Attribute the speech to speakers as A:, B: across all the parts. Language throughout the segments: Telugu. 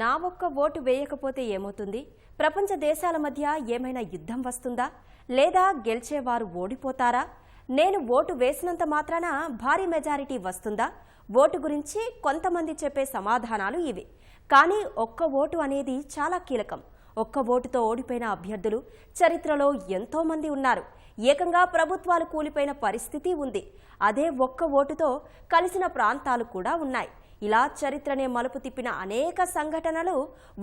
A: నా ఒక్క ఓటు వేయకపోతే ఏమవుతుంది? ప్రపంచ దేశాల మధ్య ఏమైనా యుద్ధం వస్తుందా? లేదా గెలిచేవారు ఓడిపోతారా? నేను ఓటు వేసినంత మాత్రాన భారీ మెజారిటీ వస్తుందా? ఓటు గురించి కొంతమంది చెప్పే సమాధానాలు ఇవి. కానీ ఒక్క ఓటు అనేది చాలా కీలకం. ఒక్క ఓటుతో ఓడిపోయిన అభ్యర్థులు చరిత్రలో ఎంతో మంది ఉన్నారు. ఏకంగా ప్రభుత్వాలు కూలిపోయిన పరిస్థితి ఉంది. అదే ఒక్క ఓటుతో కలిసిన ప్రాంతాలు కూడా ఉన్నాయి. ఇలా చరిత్రనే మలుపు తిప్పిన అనేక సంఘటనలు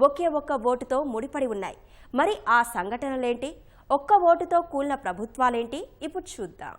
A: ఒకే ఒక్క ఓటుతో ముడిపడి ఉన్నాయి. మరి ఆ సంఘటనలేంటి? ఒక్క ఓటుతో కూలిన ప్రభుత్వాలేంటి? ఇప్పుడు చూద్దాం.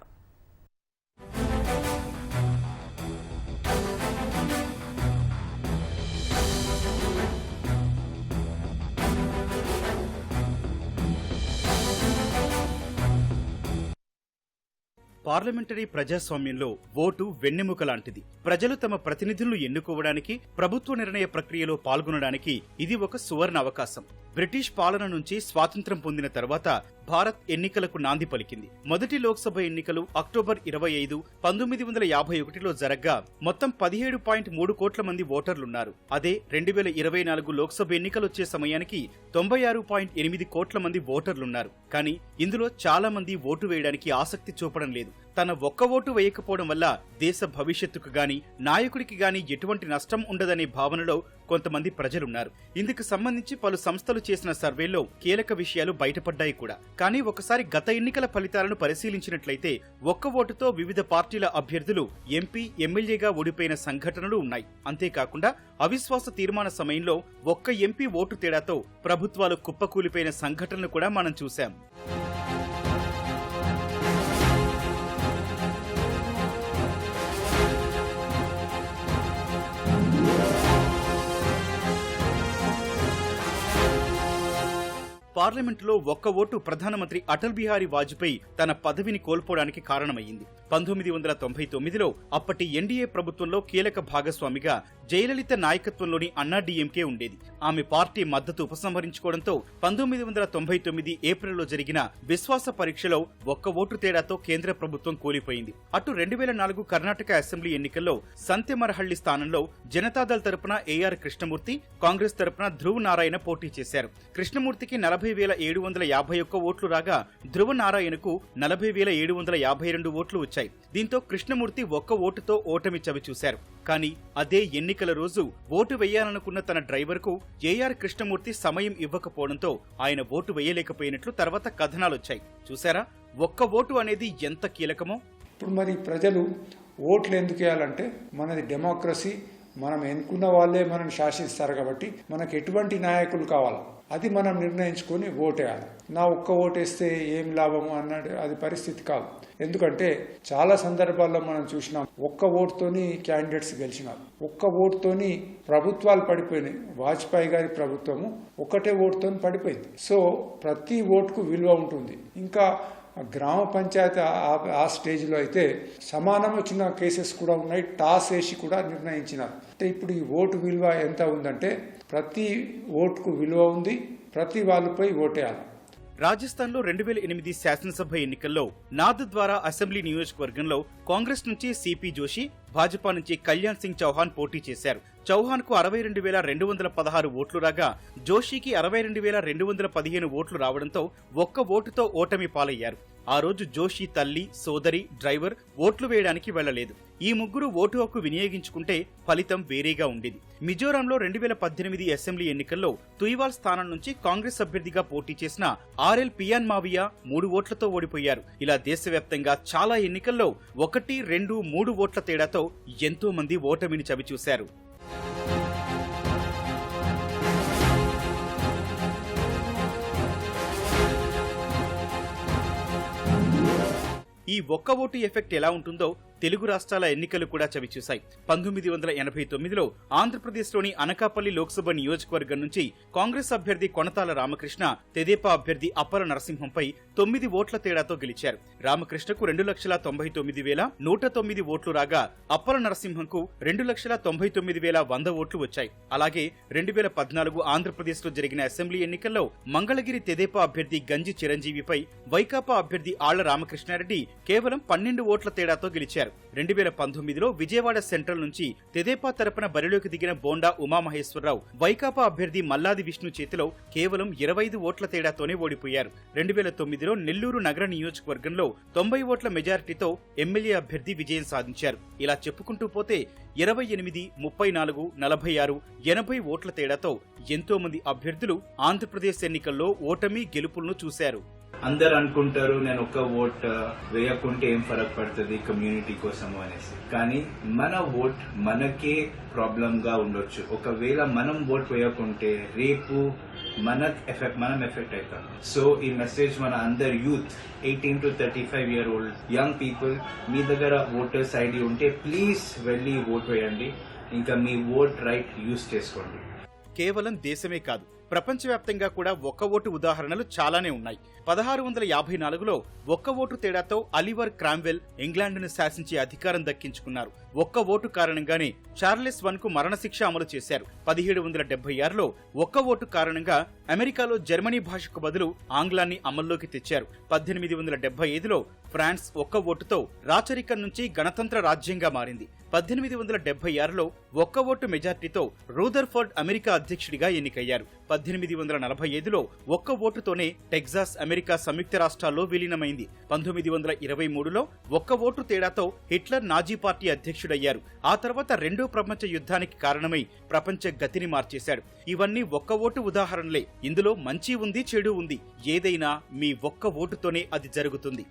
B: పార్లమెంటరీ ప్రజాస్వామ్యంలో ఓటు వెన్నెముక లాంటిది. ప్రజలు తమ ప్రతినిధులను ఎన్నుకోవడానికి ప్రభుత్వ నిర్ణయ ప్రక్రియలో పాల్గొనడానికి ఇది ఒక సువర్ణ అవకాశం. బ్రిటిష్ పాలన నుంచి స్వాతంత్ర్యం పొందిన తర్వాత భారత్ ఎన్నికలకు నాంది పలికింది. మొదటి లోక్సభ ఎన్నికలు అక్టోబర్ ఇరవై ఐదు పంతొమ్మిది వందల యాభై ఒకటిలో జరగ్గా మొత్తం పదిహేడు పాయింట్ మూడు కోట్ల మంది ఓటర్లున్నారు. అదే రెండు వేల ఇరవై నాలుగు లోక్సభ ఎన్నికలొచ్చే సమయానికి తొంభై ఆరు పాయింట్ ఎనిమిది కోట్ల మంది ఓటర్లున్నారు. కానీ ఇందులో చాలా మంది ఓటు వేయడానికి ఆసక్తి చూపడం లేదు. తన ఒక్క ఓటు వేయకపోవడం వల్ల దేశ భవిష్యత్తుకు గాని నాయకుడికి గాని ఎటువంటి నష్టం ఉండదనే భావనలో కొంతమంది ప్రజలున్నారు. ఇందుకు సంబంధించి పలు సంస్థలు చేసిన సర్వేల్లో కీలక విషయాలు బయటపడ్డాయి కూడా. కానీ ఒకసారి గత ఎన్నికల ఫలితాలను పరిశీలించినట్లయితే ఒక్క ఓటుతో వివిధ పార్టీల అభ్యర్థులు ఎంపీ ఎమ్మెల్యేగా ఓడిపోయిన సంఘటనలు ఉన్నాయి. అంతేకాకుండా అవిశ్వాస తీర్మాన సమయంలో ఒక్క ఎంపీ ఓటు తేడాతో ప్రభుత్వాలు కుప్పకూలిపోయిన సంఘటనలు కూడా మనం చూశాం. పార్లమెంటులో ఒక్క ఓటు ప్రధానమంత్రి అటల్ బిహారీ వాజ్పేయి తన పదవిని కోల్పోవడానికి కారణమయ్యింది. పంతొమ్మిది వందల తొంభై తొమ్మిదిలో అప్పటి ఎన్డీఏ ప్రభుత్వంలో కీలక భాగస్వామిగా జయలలిత నాయకత్వంలోని అన్నాడీఎంకే ఉండేది. ఆమె పార్టీ మద్దతు ఉపసంహరించుకోవడంతో పంతొమ్మిది వందల తొంభై తొమ్మిది ఏప్రిల్లో జరిగిన విశ్వాస పరీక్షలో ఒక్క ఓటు తేడాతో కేంద్ర ప్రభుత్వం కూలిపోయింది. అటు రెండు వేల నాలుగు కర్ణాటక అసెంబ్లీ ఎన్నికల్లో సంతెమరహళ్ళి స్థానంలో జనతాదళ్ తరపున ఏఆర్ కృష్ణమూర్తి కాంగ్రెస్ తరపున ధ్రువ నారాయణ పోటీ చేశారు. కృష్ణమూర్తికి నలభై వేల ఏడు వందల యాభై ఒక్క ఓట్లు రాగా ధ్రువ నారాయణకు నలభై వేల ఏడు వందల యాభై రెండు ఓట్లు వచ్చాయి. దీంతో కృష్ణమూర్తి ఒక్క ఓటుతో ఓటమి చవిచూశారు కానీ అదే ఎన్నికల రోజు ఓటు వేయాలనుకున్న తన డ్రైవర్కు ఏఆర్ కృష్ణమూర్తి సమయం ఇవ్వకపోవడంతో ఆయన ఓటు వేయలేకపోయినట్లు తర్వాత కథనాలొచ్చాయి. చూసారా ఒక్క ఓటు అనేది ఎంత కీలకమో?
C: ఇప్పుడు మరి ప్రజలు ఓట్లు ఎందుకు వేయాలంటే మనది డెమోక్రసీ మనం ఎన్నుకున్న వాళ్ళే మనం శాసిస్తారు కాబట్టి మనకు ఎటువంటి నాయకులు కావాలి? అది మనం నిర్ణయించుకొని ఓటేయాలి. నా ఒక్క ఓటేస్తే ఏం లాభము అన్నది అది పరిస్థితి కాదు. ఎందుకంటే చాలా సందర్భాల్లో మనం చూసినాం ఒక్క ఓటుతోని క్యాండిడేట్స్ గెలిచినారు. ఒక్క ఓటుతోని ప్రభుత్వాలు పడిపోయినాయి. వాజ్పేయి గారి ప్రభుత్వము ఒకటే ఓటుతోని పడిపోయింది. సో ప్రతి ఓటుకు విలువ ఉంటుంది. ఇంకా గ్రామ పంచాయతీ ఆ- ఆ స్టేజ్లో అయితే సమానం వచ్చిన కేసెస్ కూడా ఉన్నాయి. టాస్ వేసి కూడా నిర్ణయించినారు. అంటే ఇప్పుడు ఈ ఓటు విలువ ఎంత ఉందంటే ప్రతి ఓటుకు విలువ ఉంది ప్రతి వాళ్ళపై ఓటేయాలి.
B: రాజస్థాన్లో రెండు వేల ఎనిమిది శాసనసభ ఎన్నికల్లో నాద్ ద్వారా అసెంబ్లీ నియోజకవర్గంలో కాంగ్రెస్ నుంచి సిపి జోషి భాజపా నుంచి కళ్యాణ్ సింగ్ చౌహాన్ పోటీ చేశారు. చౌహాన్కు అరవై రెండు వేల రెండు వందల పదహారు ఓట్లు రాగా జోషికి అరవై రెండు వేల రెండు వందల పదిహేను ఓట్లు రావడంతో ఒక్క ఓటుతో ఓటమి పాలయ్యారు. ఆ రోజు జోషి తల్లి సోదరి డ్రైవర్ ఓట్లు వేయడానికి వెళ్ళలేదు ఈ ముగ్గురు ఓటు హక్కు వినియోగించుకుంటే ఫలితం వేరేగా ఉండేది. మిజోరాంలో రెండు వేల పద్దెనిమిది అసెంబ్లీ ఎన్నికల్లో తుయివాల్ స్థానం నుంచి కాంగ్రెస్ అభ్యర్థిగా పోటీ చేసిన ఆర్ఎల్ పియాన్ మావియా మూడు ఓట్లతో ఓడిపోయారు. ఇలా దేశవ్యాప్తంగా చాలా ఎన్నికల్లో ఒకటి రెండు మూడు ఓట్ల తేడాతో ఎంతో మంది ఓటమిని చవిచూశారు. ఈ ఒక్క ఓటు ఎఫెక్ట్ ఎలా ఉంటుందో తెలుగు రాష్ట్రాల ఎన్నికలు కూడా చవిచూశాయి పంతొమ్మిది వందల ఎనభై తొమ్మిదిలో ఆంధ్రప్రదేశ్లోని అనకాపల్లి లోక్సభ నియోజకవర్గం నుంచి కాంగ్రెస్ అభ్యర్థి కొనతాల రామకృష్ణ తెదేపా అభ్యర్థి అప్పల నరసింహంపై తొమ్మిది ఓట్ల తేడాతో గెలిచారు. రామకృష్ణకు రెండు లక్షల తొంభై తొమ్మిది వేల నూట తొమ్మిది ఓట్లు రాగా అప్పల నరసింహంకు రెండు లక్షల తొంభై తొమ్మిది వేల వంద ఓట్లు వచ్చాయి. అలాగే రెండు వేల పద్నాలుగు ఆంధ్రప్రదేశ్లో జరిగిన అసెంబ్లీ ఎన్నికల్లో మంగళగిరి తెదేపా అభ్యర్థి గంజి చిరంజీవిపై వైకాపా అభ్యర్థి ఆళ్ళ రామకృష్ణారెడ్డి కేవలం పన్నెండు ఓట్ల తేడాతో గెలిచారు. రెండు వేల పంతొమ్మిదిలో విజయవాడ సెంట్రల్ నుంచి తెదేపా తరపున బరిలోకి దిగిన బోండా ఉమామహేశ్వరరావు వైకాపా అభ్యర్థి మల్లాది విష్ణు చేతిలో కేవలం ఇరవై ఐదు ఓట్ల తేడాతోనే ఓడిపోయారు. రెండు వేల తొమ్మిదిలో నెల్లూరు నగర నియోజకవర్గంలో తొంభై ఓట్ల మెజారిటీతో ఎమ్మెల్యే అభ్యర్థి విజయం సాధించారు. ఇలా చెప్పుకుంటూ పోతే ఇరవై ఎనిమిది ముప్పై నాలుగు నలభై ఆరు ఎనభై ఓట్ల తేడాతో ఎంతో మంది అభ్యర్థులు ఆంధ్రప్రదేశ్ ఎన్నికల్లో ఓటమి గెలుపులను చూశారు.
D: అందరు అనుకుంటారు నేను ఒక్క ఓట్ వేయకుంటే ఏం ఫరక్ పడుతుంది కమ్యూనిటీ కోసము అనేసి. కానీ మన ఓట్ మనకే ప్రాబ్లం గా ఉండొచ్చు. ఒకవేళ మనం ఓట్ వేయకుంటే రేపు మన ఎఫెక్ట్ మనం ఎఫెక్ట్ అవుతాం సో ఈ మెసేజ్ మన అందరు youth eighteen to thirty five year old young people మీ దగ్గర ఓటర్స్ ఐడి ఉంటే ప్లీజ్ వెళ్ళి ఓట్ వేయండి. ఇంకా మీ ఓట్ రైట్ యూస్ చేసుకోండి.
B: కేవలం దేశమే కాదు ప్రపంచవ్యాప్తంగా కూడా ఒక్క ఓటు ఉదాహరణలు చాలానే ఉన్నాయి. పదహారు వందల యాభై నాలుగులో ఒక్క ఓటు తేడాతో అలివర్ క్రామ్వెల్ ఇంగ్లాండ్ను శాసించే అధికారం దక్కించుకున్నారు. ఒక్క ఓటు కారణంగానే చార్లెస్ వన్కు మరణశిక్ష అమలు చేశారు. పదిహేడు వందల డెబ్బై ఆరులో ఒక్క ఓటు కారణంగా అమెరికాలో జర్మనీ భాషకు బదులు ఆంగ్లాన్ని అమల్లోకి తెచ్చారు. పద్దెనిమిది వందల డెబ్బై ఐదులో ఫ్రాన్స్ ఒక్క ఓటుతో రాచరికం నుంచి గణతంత్ర రాజ్యంగా మారింది. పద్దెనిమిది వందల డెబ్బై ఆరులో ఒక్క ఓటు మెజార్టీతో రూదర్ఫోర్డ్ అమెరికా అధ్యక్షుడిగా ఎన్నికయ్యారు. పద్దెనిమిది వందల నలభై ఐదులో ఒక్క ఓటుతోనే టెక్సాస్ అమెరికా సంయుక్త రాష్ట్రాల్లో విలీనమైంది. పంతొమ్మిది వందల ఇరవై మూడులో ఒక్క ఓటు తేడాతో హిట్లర్ నాజీ పార్టీ అధ్యక్షుడయ్యారు. ఆ తర్వాత రెండో ప్రపంచ యుద్ధానికి కారణమై ప్రపంచ గతిని మార్చేశాడు. ఇవన్నీ ఒక్క ఓటు ఉదాహరణలే. ఇందులో మంచి ఉంది చెడు ఉంది. ఏదైనా మీ ఒక్క ఓటుతోనే అది జరుగుతుంది.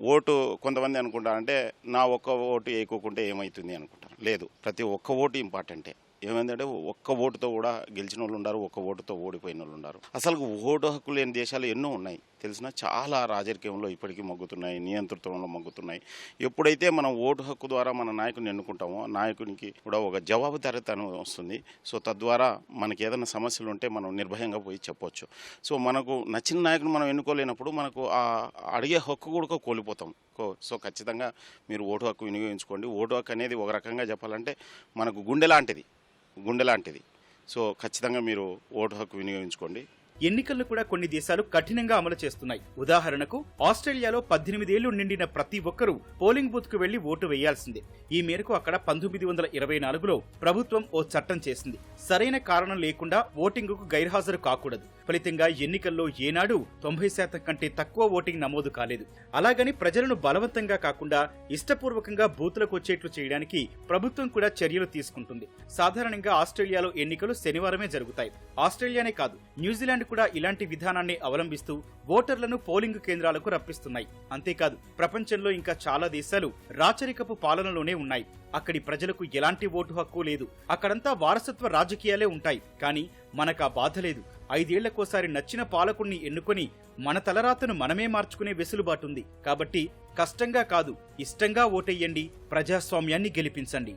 E: ఓటు కొంతమంది అనుకుంటారంటే నా ఒక్క ఓటు వేయకోకుంటే ఏమవుతుంది అనుకుంటారు. లేదు ప్రతి ఒక్క ఓటు ఇంపార్టెంటే. ఏమైందంటే ఒక్క ఓటుతో కూడా గెలిచిన వాళ్ళు ఉన్నారు ఒక్క ఓటుతో ఓడిపోయిన వాళ్ళు ఉన్నారు. అసలు ఓటు హక్కు లేని దేశాలు ఎన్నో ఉన్నాయి. తెలిసిన చాలా రాజకీయంలో ఇప్పటికీ మొగ్గుతున్నాయి నియంతృత్వంలో మగ్గుతున్నాయి. ఎప్పుడైతే మనం ఓటు హక్కు ద్వారా మన నాయకుని ఎన్నుకుంటామో నాయకునికి కూడా ఒక జవాబుదారితనం వస్తుంది. సో తద్వారా మనకి ఏదైనా సమస్యలు ఉంటే మనం నిర్భయంగా పోయి చెప్పొచ్చు. సో మనకు నచ్చిన నాయకుని మనం ఎన్నుకోలేనప్పుడు మనకు ఆ అడిగే హక్కు కూడా కోల్పోతాం. కో- సో ఖచ్చితంగా మీరు ఓటు హక్కు వినియోగించుకోండి. ఓటు హక్కు అనేది ఒక రకంగా చెప్పాలంటే మనకు గుండె లాంటిది. గుండె లాంటిది. సో ఖచ్చితంగా మీరు ఓటు హక్కు వినియోగించుకోండి.
B: ఎన్నికలను కూడా కొన్ని దేశాలు కఠినంగా అమలు చేస్తున్నాయి. ఉదాహరణకు ఆస్ట్రేలియాలో పద్దెనిమిదేళ్ళు నిండిన ప్రతి ఒక్కరూ పోలింగ్ బూత్కు వెళ్ళి ఓటు వేయాల్సిందే. ఈ మేరకు అక్కడ పంతొమ్మిది వందల ఇరవై నాలుగులో ప్రభుత్వం ఓ చట్టం చేసింది. సరైన కారణం లేకుండా ఓటింగుకు గైర్హాజరు కాకూడదు. ఫలితంగా ఎన్నికల్లో ఏనాడు తొంభై శాతం కంటే తక్కువ ఓటింగ్ నమోదు కాలేదు. అలాగని ప్రజలను బలవంతంగా కాకుండా ఇష్టపూర్వకంగా బూతులకు వచ్చేట్లు చేయడానికి ప్రభుత్వం కూడా చర్యలు తీసుకుంటుంది. సాధారణంగా ఆస్ట్రేలియాలో ఎన్నికలు శనివారమే జరుగుతాయి. ఆస్ట్రేలియానే కాదు న్యూజిలాండ్ కూడా ఇలాంటి విధానాన్ని అవలంబిస్తూ ఓటర్లను పోలింగ్ కేంద్రాలకు రప్పిస్తున్నాయి. అంతేకాదు ప్రపంచంలో ఇంకా చాలా దేశాలు రాచరికపు పాలనలోనే ఉన్నాయి. అక్కడి ప్రజలకు ఎలాంటి ఓటు హక్కు లేదు. అక్కడంతా వారసత్వ రాజకీయాలే ఉంటాయి. కానీ మనకా బాధ లేదు. ఐదేళ్ళకోసారి నచ్చిన పాలకుణ్ణి ఎన్నుకొని మన తలరాతను మనమే మార్చుకునే వెసులుబాటుంది. కాబట్టి కష్టంగా కాదు ఇష్టంగా ఓటెయ్యండి ప్రజాస్వామ్యాన్ని గెలిపించండి.